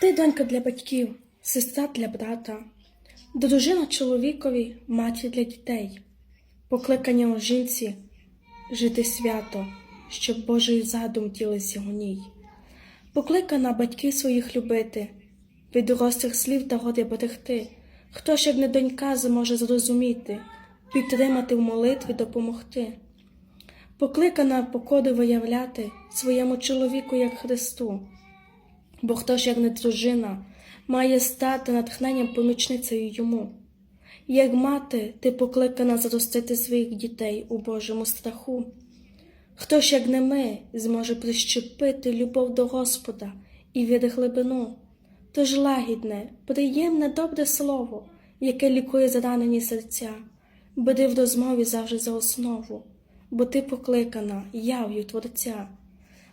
Ти донька для батьків, сестра для брата, дружина чоловікові, матір для дітей, покликання у жінці жити свято, щоб Божий задум тілився у ній. Покликана батьки своїх любити, від дорослих слів та годи берегти. Хто ж як не донька зможе зрозуміти, підтримати в молитві допомогти. Покликана покоди виявляти своєму чоловіку як Христу. Бо хто ж як не дружина має стати натхненням помічницею йому. Як мати, ти покликана зростити своїх дітей у Божому страху. Хто ж як не ми зможе прищепити любов до Господа і від глибину, тож лагідне, приємне, добре слово, яке лікує зранені серця, бери в розмові завжди за основу, бо ти покликана яв'ю Творця,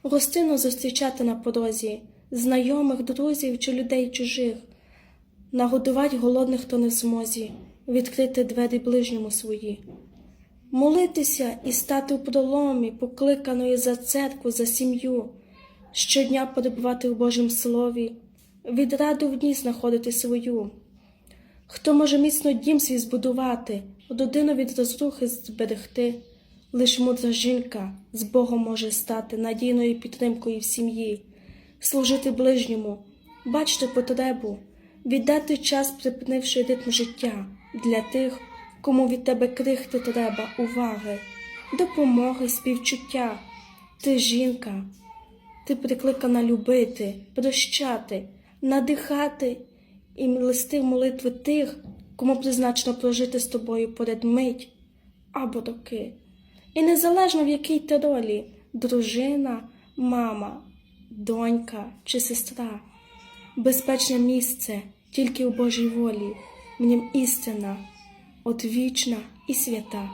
гостину зустрічати на порозі, знайомих, друзів чи людей чужих, нагодувати голодних, хто не в змозі, відкрити двері ближньому свої. Молитися і стати у проломі, покликаної за церкву, за сім'ю, щодня перебувати в Божім Слові, від раду в дні знаходити свою. Хто може міцно дім свій збудувати, родину від розрухи зберегти, лиш мудра жінка з Богом може стати надійною підтримкою в сім'ї, служити ближньому, бачити потребу, віддати час, припинивши ритм життя для тих, кому від тебе крихти треба уваги, допомоги, співчуття. Ти жінка, ти прикликана любити, прощати, надихати і листи в молитви тих, кому призначено прожити з тобою поряд мить або роки. І незалежно в якій ти ролі дружина, мама, донька чи сестра, безпечне місце тільки у Божій волі, в нім істина, одвічна і свята.